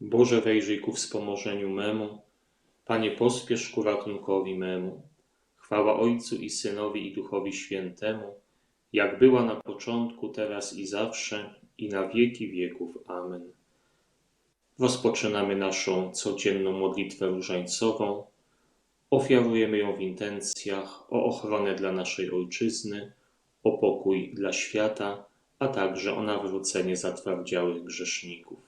Boże, wejrzyj ku wspomożeniu memu. Panie, pospiesz ku ratunkowi memu. Chwała Ojcu i Synowi i Duchowi Świętemu, jak była na początku, teraz i zawsze, i na wieki wieków. Amen. Rozpoczynamy naszą codzienną modlitwę różańcową. Ofiarujemy ją w intencjach o ochronę dla naszej Ojczyzny, o pokój dla świata, a także o nawrócenie zatwardziałych grzeszników.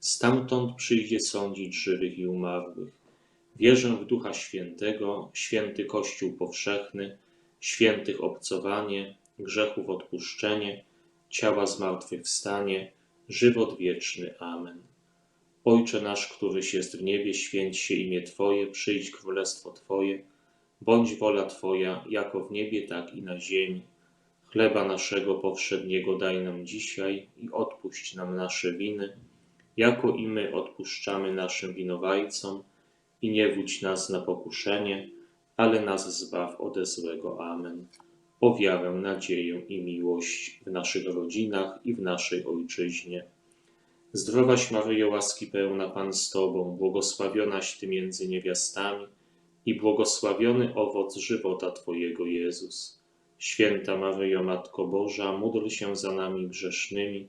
stamtąd przyjdzie sądzić żywych i umarłych. Wierzę w Ducha Świętego, święty Kościół powszechny, świętych obcowanie, grzechów odpuszczenie, ciała zmartwychwstanie, żywot wieczny. Amen. Ojcze nasz, któryś jest w niebie, święć się imię Twoje, przyjdź królestwo Twoje, bądź wola Twoja, jako w niebie, tak i na ziemi. Chleba naszego powszedniego daj nam dzisiaj i odpuść nam nasze winy, jako i my odpuszczamy naszym winowajcom, i nie wódź nas na pokuszenie, ale nas zbaw ode złego. Amen. O wiarę, nadzieję i miłość w naszych rodzinach i w naszej Ojczyźnie. Zdrowaś Maryjo, łaski pełna Pan z Tobą, błogosławionaś Ty między niewiastami i błogosławiony owoc żywota Twojego Jezus. Święta Maryjo, Matko Boża, módl się za nami grzesznymi,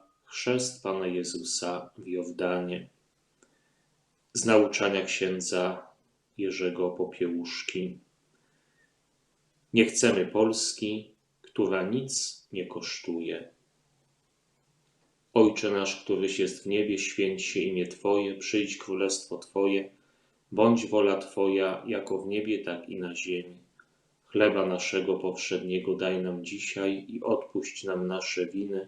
Chrzest Pana Jezusa w Jordanie. Z nauczania księdza Jerzego Popiełuszki. Nie chcemy Polski, która nic nie kosztuje. Ojcze nasz, któryś jest w niebie, święć się imię Twoje, przyjdź królestwo Twoje, bądź wola Twoja, jako w niebie, tak i na ziemi. Chleba naszego powszedniego daj nam dzisiaj i odpuść nam nasze winy,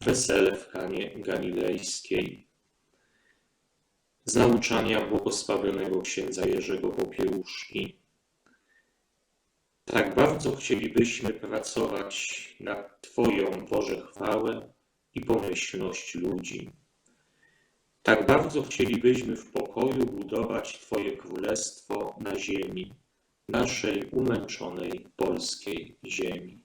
Wesele w Kanie Galilejskiej. Z nauczania błogosławionego księdza Jerzego Popiełuszki. Tak bardzo chcielibyśmy pracować nad Twoją Boże chwałę i pomyślność ludzi. Tak bardzo chcielibyśmy w pokoju budować Twoje królestwo na ziemi, naszej umęczonej polskiej ziemi.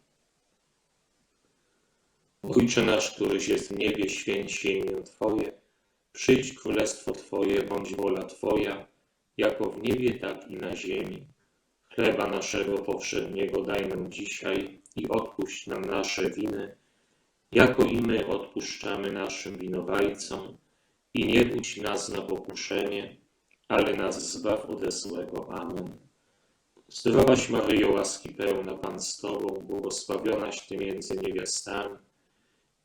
Ojcze nasz, któryś jest w niebie, święć się imię Twoje, przyjdź królestwo Twoje, bądź wola Twoja, jako w niebie, tak i na ziemi. Chleba naszego powszedniego daj nam dzisiaj i odpuść nam nasze winy, jako i my odpuszczamy naszym winowajcom i nie budź nas na pokuszenie, ale nas zbaw ode złego. Amen. Zdrowaś Maryjo, łaski pełna Pan z Tobą, błogosławionaś Ty między niewiastami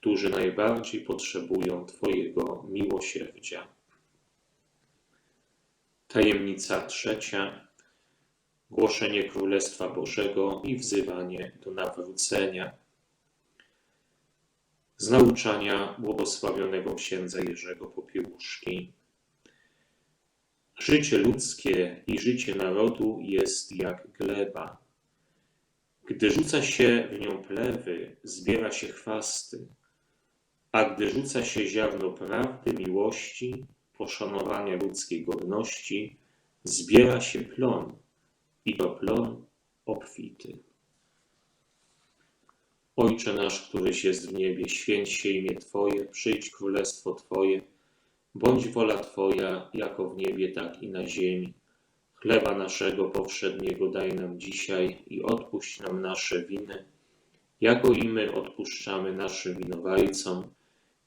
którzy najbardziej potrzebują Twojego miłosierdzia. Tajemnica trzecia. Głoszenie Królestwa Bożego i wzywanie do nawrócenia. Z nauczania błogosławionego księdza Jerzego Popiełuszki. Życie ludzkie i życie narodu jest jak gleba. Gdy rzuca się w nią plewy, zbiera się chwasty a gdy rzuca się ziarno prawdy, miłości, poszanowania ludzkiej godności, zbiera się plon i to plon obfity. Ojcze nasz, któryś jest w niebie, święć się imię Twoje, przyjdź królestwo Twoje, bądź wola Twoja, jako w niebie, tak i na ziemi. Chleba naszego powszedniego daj nam dzisiaj i odpuść nam nasze winy, jako i my odpuszczamy naszym winowajcom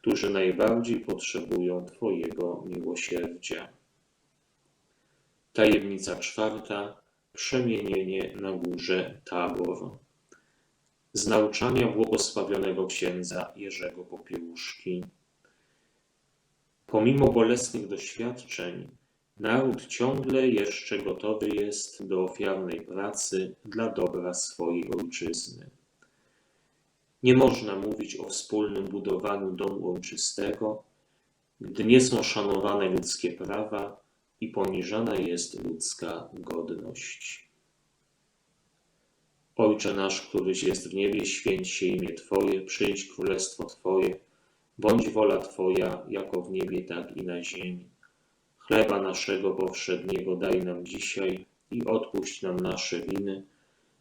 którzy najbardziej potrzebują Twojego miłosierdzia. Tajemnica czwarta. Przemienienie na górze Tabor. Z nauczania błogosławionego księdza Jerzego Popiełuszki. Pomimo bolesnych doświadczeń, naród ciągle jeszcze gotowy jest do ofiarnej pracy dla dobra swojej ojczyzny. Nie można mówić o wspólnym budowaniu domu ojczystego, gdy nie są szanowane ludzkie prawa i poniżana jest ludzka godność. Ojcze nasz, któryś jest w niebie, święć się imię Twoje, przyjdź królestwo Twoje, bądź wola Twoja, jako w niebie, tak i na ziemi. Chleba naszego powszedniego daj nam dzisiaj i odpuść nam nasze winy,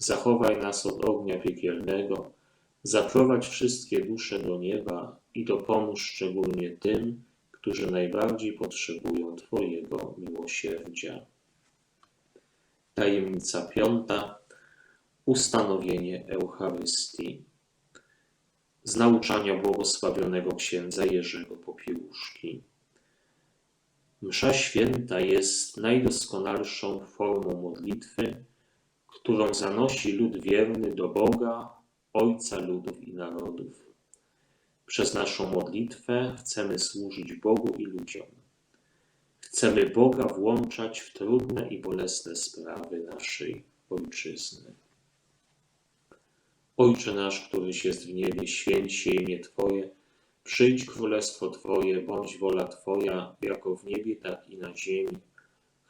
zachowaj nas od ognia piekielnego, zaprowadź wszystkie dusze do nieba i dopomóż szczególnie tym, którzy najbardziej potrzebują Twojego miłosierdzia. Tajemnica piąta. Ustanowienie Eucharystii. Z nauczania błogosławionego księdza Jerzego Popiełuszki. Msza święta jest najdoskonalszą formą modlitwy, którą zanosi lud wierny do Boga, Ojca ludów i narodów. Przez naszą modlitwę chcemy służyć Bogu i ludziom. Chcemy Boga włączać w trudne i bolesne sprawy naszej Ojczyzny. Ojcze nasz, któryś jest w niebie, święć się imię Twoje, przyjdź królestwo Twoje, bądź wola Twoja, jako w niebie, tak i na ziemi.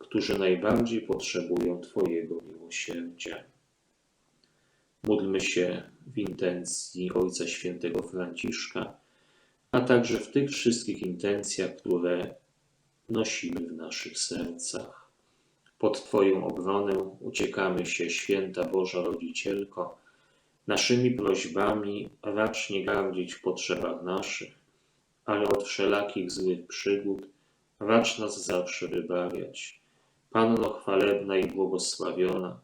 którzy najbardziej potrzebują Twojego miłosierdzia. Módlmy się w intencji Ojca Świętego Franciszka, a także w tych wszystkich intencjach, które nosimy w naszych sercach. Pod Twoją obronę uciekamy się, święta Boża Rodzicielko. Naszymi prośbami racz nie gardzić w potrzebach naszych, ale od wszelakich złych przygód racz nas zawsze wybawiać. Panno chwalebna i błogosławiona,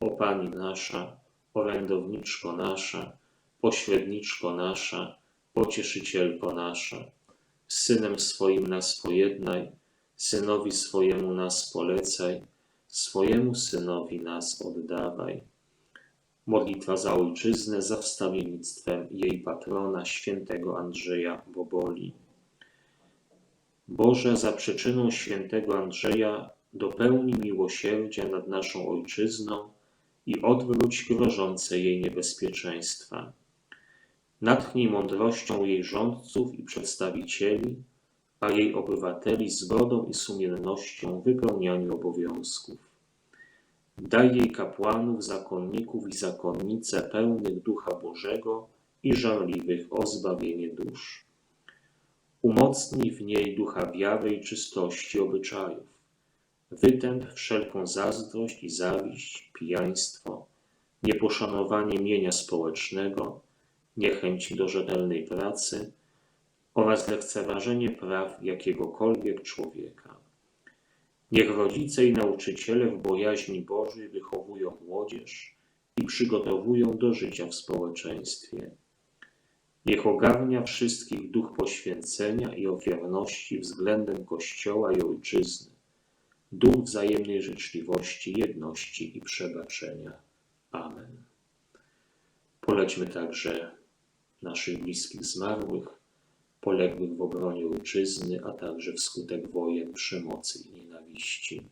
o Pani nasza, orędowniczko nasza, pośredniczko nasza, pocieszycielko nasza, Synem swoim nas pojednaj, Synowi swojemu nas polecaj, swojemu Synowi nas oddawaj. Modlitwa za Ojczyznę za wstawiennictwem jej patrona, świętego Andrzeja Boboli. Boże, za przyczyną świętego Andrzeja dopełnij miłosierdzia nad naszą Ojczyzną i odwróć grożące jej niebezpieczeństwa. Natchnij mądrością jej rządców i przedstawicieli, a jej obywateli zgodą i sumiennością w wypełnianiu obowiązków. Daj jej kapłanów, zakonników i zakonnice pełnych Ducha Bożego i żarliwych o zbawienie dusz. Umocnij w niej ducha wiary i czystości obyczajów. Wytęp wszelką zazdrość i zawiść, pijaństwo, nieposzanowanie mienia społecznego, niechęć do rzetelnej pracy oraz lekceważenie praw jakiegokolwiek człowieka. Niech rodzice i nauczyciele w bojaźni Bożej wychowują młodzież i przygotowują do życia w społeczeństwie. Niech ogarnia wszystkich duch poświęcenia i ofiarności względem Kościoła i Ojczyzny, duch wzajemnej życzliwości, jedności i przebaczenia. Amen. Polećmy także naszych bliskich zmarłych, poległych w obronie Ojczyzny, a także wskutek wojen, przemocy i nienawiści.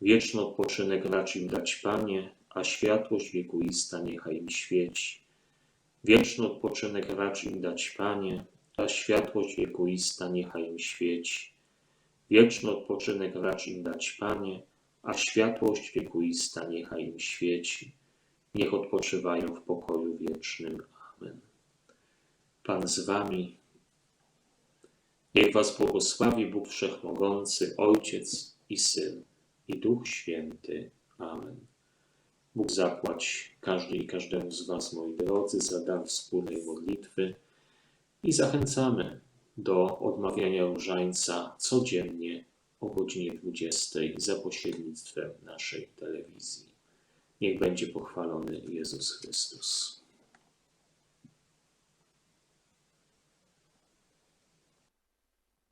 Wieczny odpoczynek racz im dać, Panie, a światłość wiekuista niechaj im świeci. Wieczny odpoczynek racz im dać, Panie, a światłość wiekuista niechaj im świeci. Wieczny odpoczynek racz im dać, Panie, a światłość wiekuista niechaj im świeci. Niech odpoczywają w pokoju wiecznym. Amen. Pan z wami. Niech was błogosławi Bóg Wszechmogący, Ojciec i Syn i Duch Święty. Amen. Bóg zapłać każdej i każdemu z was, moi drodzy, za dar wspólnej modlitwy i zachęcamy do odmawiania różańca codziennie o godzinie 20 za pośrednictwem naszej telewizji. Niech będzie pochwalony Jezus Chrystus.